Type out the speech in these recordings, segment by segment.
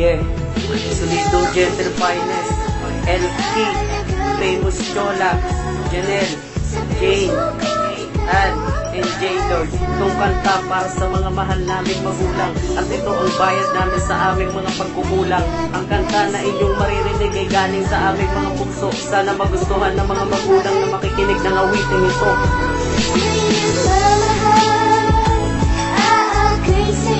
Yeah, Solido Gender Finest, LT, Famous Chola, Janelle, Jane, Ann, and J-Lord. Itong kanta para sa mga mahal naming magulang at ito ang bayad namin sa aming mga pagkukulang. Ang kanta na inyong maririnig ay galing sa aming mga puso. Sana magustuhan ng mga magulang na makikinig ng awiting ito. Aakay sa'yo Aking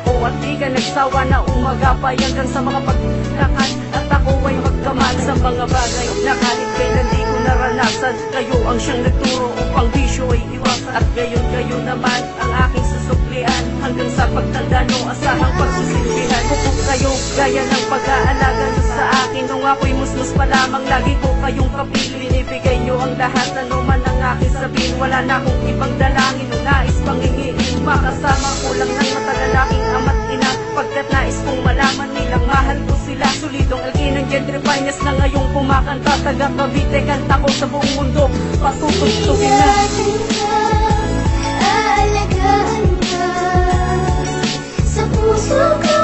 ako At di ka nagsawa na umagapay hanggang sa mga paglakan At ako ay magkamahal sa mga bagay Na kahit kailan di ko naranasan. Kayo ang siyang nagturo upang bisyo ay iwasan. At gayon kayo naman ang aking susuklian. Hanggang sa pagtanda no asahang pagsusilbihan Kukuk kayo gaya ng pag-aalaga nyo sa akin. Nung ako'y musmus pa lamang lagi ko kayong kapili Binibigay nyo ang lahat ano man ang aking sabihin. Wala na akong ibang dalangin. O nais pangingiin Makasama ko lang ng matagal aking ama't ina. Pagkat nais kong malaman nilang mahal ko sila. Solidong alkin ng gendre finest na ngayong kumakanta. Taga Cavite kanta ko sa buong mundo. Patutugtugin na. Aalagaan ka Sa puso ko,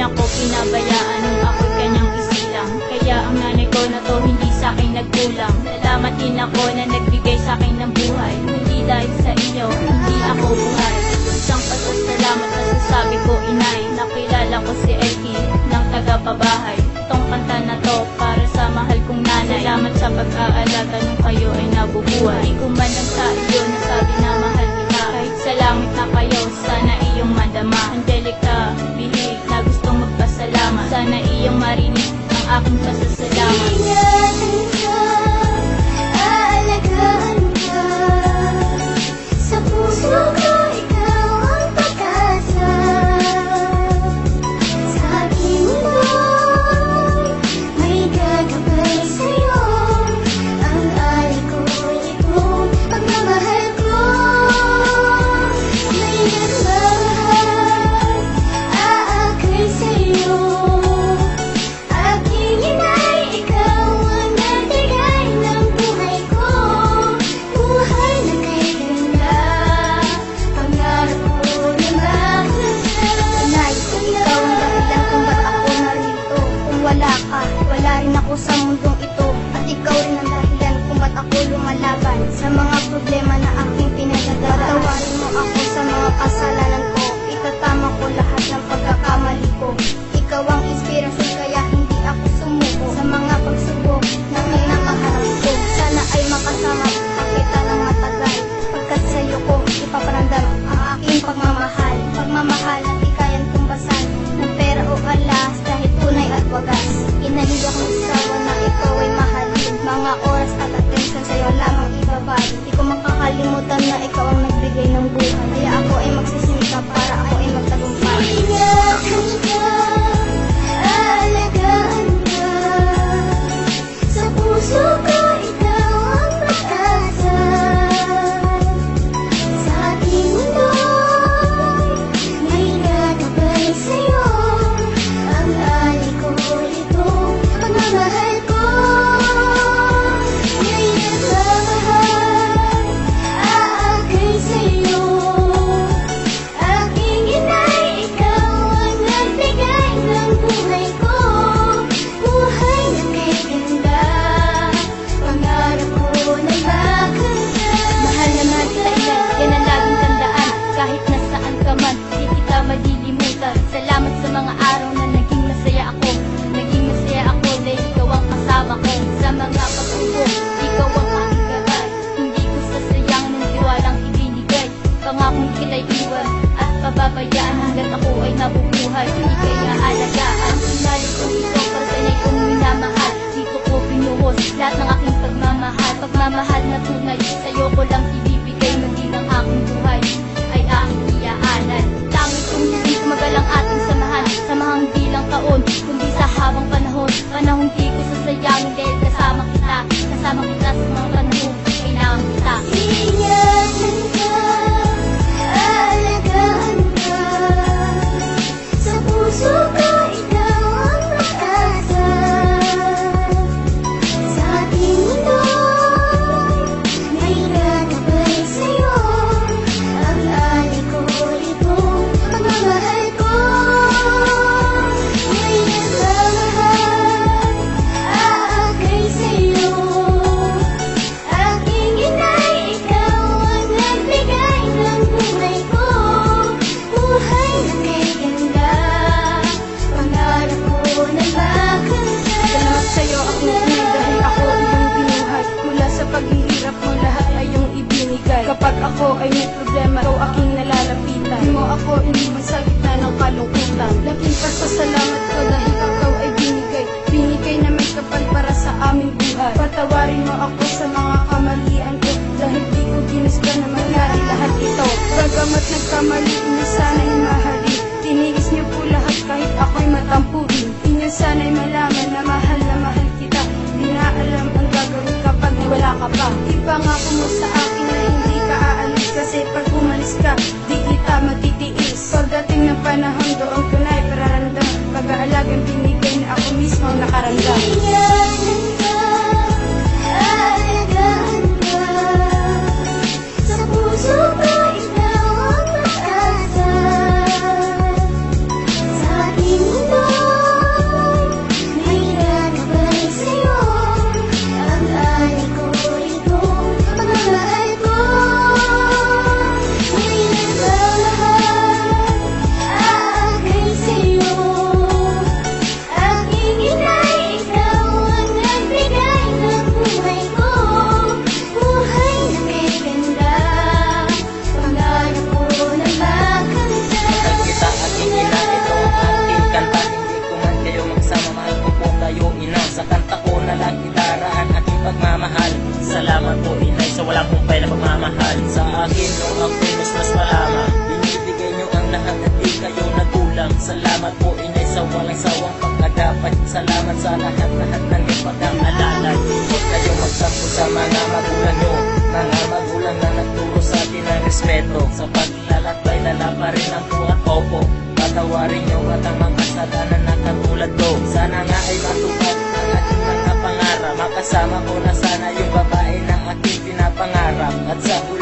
niya ko pinabayaan nung ako'y kanyang isilang. Kaya ang nanay ko na to hindi sa akin nagkulang. Salamat din ako na nagbigay sa akin ng buhay. Hindi dahil sa inyo, hindi ako buhay. Isang pasasalamat na sasabi ko inay Nakilala ko si Elkie ng taga-pabahay. Itong kanta na to para sa mahal kong nanay. Salamat sa pag-aalaga nung kayo ay nabubuhay. Hindi ko man lang sa iyo nasabi na mahal kita. Kahit sa na kayo, sana iyong madama. Angelica, bihig na magpasalamat Sana iyong marinig ang aking pasasalamat sa mundong ito. At ikaw rin ang dahilan kung ba't ako lumalaban Sa mga ko makakalimutan na ikaw ang nagbigay ng buhay. Kaya ako ay magsisimika para ako ay magtagumpay Laking pasasalamat ko dahil ikaw ay binigay. Binigay na may kapal para sa aming buhay. Patawarin mo ako sa mga kamalian ko Dahil di ko ginusto na mangyari lahat ito. Bagamat nagkamali, inyo sana'y mahalin Tiniis niyo po lahat kahit ako'y matampuin Inyo sana'y malaman Salamat po inay Sa wala pong pay na pagmamahal. Sa akin nung ako'y mas mas malama Binibigay nyo ang lahat At di kayo nagulang. Salamat po inay Sa walang sawang pag-agapan Salamat sa lahat-lahat ng ipag-aalala Huwag kayong magsampo sa mga magulang nyo Mga magulang na nagturo sa atin ng respeto. Sa paglalakbay lala pa rin ang buhat Opo, patawarin nyo at ang mga kasalanan na katulad ko. Sana nga ay matupad ang ating mga pangarap. Makasama ko na sana yung